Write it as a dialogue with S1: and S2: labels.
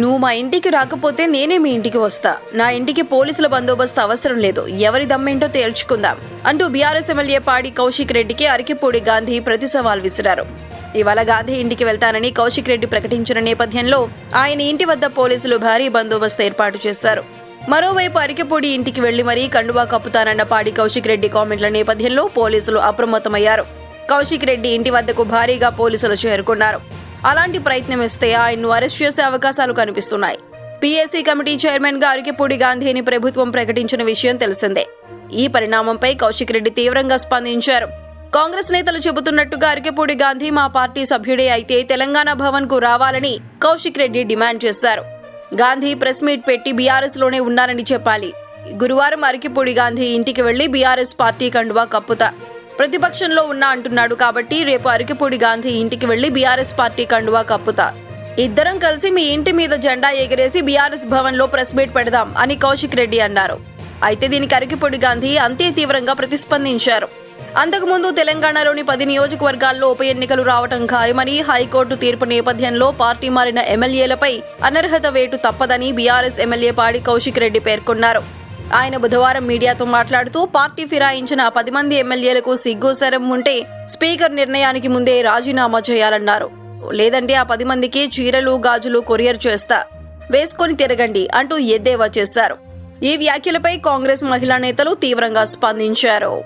S1: నువ్వు మా ఇంటికి రాకపోతే నేనే మీ ఇంటికి వస్తా. నా ఇంటికి పోలీసుల బందోబస్తు అవసరం లేదు. ఎవరి దమ్మేంటో తేల్చుకుందాం. అంటూ బీఆర్ఎస్ ఎమ్మెల్యే పాడి కౌశిక్ రెడ్డికి అరికిపూడి గాంధీ ప్రతి సవాల్ విసిరారు. ఇవాళ గాంధీ ఇంటికి వెళ్తానని కౌశిక్ రెడ్డి ప్రకటించిన నేపథ్యంలో ఆయన ఇంటి వద్ద పోలీసులు భారీ బందోబస్తు ఏర్పాటు చేశారు మరోవైపు అరికెపూడి ఇంటికి వెళ్ళి మరీ కండువా కప్పుతానన్న పాడి కౌశిక్ రెడ్డి కామెంట్ల నేపథ్యంలో పోలీసులు అప్రమత్తమయ్యారు. కౌశిక్ రెడ్డి ఇంటి వద్దకు భారీగా పోలీసులు చేరుకున్నారు. అలాంటి ప్రయత్నం ఇస్తే ఆయన్ను అరెస్ట్ చేసే అవకాశాలు కనిపిస్తున్నాయి. పీఏసీ కమిటీ చైర్మన్గా అరికెపూడి గాంధీని ప్రభుత్వం ప్రకటించిన విషయం తెలిసిందే. ఈ పరిణామంపై కౌశిక్ రెడ్డి తీవ్రంగా స్పందించారు. కాంగ్రెస్ నేతలు చెబుతున్నట్టుగా అరికెపూడి గాంధీ మా పార్టీ సభ్యుడే అయితే తెలంగాణ భవన్కు రావాలని కౌశిక్ రెడ్డి డిమాండ్ చేశారు. గాంధీ ప్రెస్ మీట్ పెట్టి బీఆర్ఎస్లోనే ఉన్నారని చెప్పాలి. గురువారం అరికెపూడి గాంధీ ఇంటికి వెళ్ళి బీఆర్ఎస్ పార్టీ కండువా కప్పుతా. ప్రతిపక్షంలో ఉన్నా అంటున్నాడు కాబట్టి రేపు అరికిపూడి గాంధీ ఇంటికి వెళ్ళి బీఆర్ఎస్ పార్టీ కండువా కప్పుతా ఇద్దరం కలిసి మీ ఇంటి మీద జెండా ఎగిరేసి బీఆర్ఎస్ భవన్లో ప్రెస్ మీట్ పెడదాం అని కౌశిక్ రెడ్డి అన్నారు. అయితే దీనికి అరికిపూడి గాంధీ అంతే తీవ్రంగా ప్రతిస్పందించారు. అంతకుముందు తెలంగాణలోని పది నియోజకవర్గాల్లో ఉప ఎన్నికలు రావటం ఖాయమని హైకోర్టు తీర్పు నేపథ్యంలో పార్టీ మారిన ఎమ్మెల్యేలపై అనర్హత వేటు తప్పదని బీఆర్ఎస్ ఎమ్మెల్యే పాడి కౌశిక్ రెడ్డి పేర్కొన్నారు. ఆయన బుధవారం మీడియాతో మాట్లాడుతూ పార్టీ ఫిరాయించిన పది మంది ఎమ్మెల్యేలకు సిగ్గు శరం ఉంటే స్పీకర్ నిర్ణయానికి ముందే రాజీనామా చేయాలన్నారు. లేదంటే ఆ పది మందికి చీరలు గాజులు కొరియర్ చేస్తా వేసుకొని తిరగండి అంటూ ఎద్దేవా చేశారు. ఈ వ్యాఖ్యలపై కాంగ్రెస్ మహిళా నేతలు తీవ్రంగా స్పందించారు.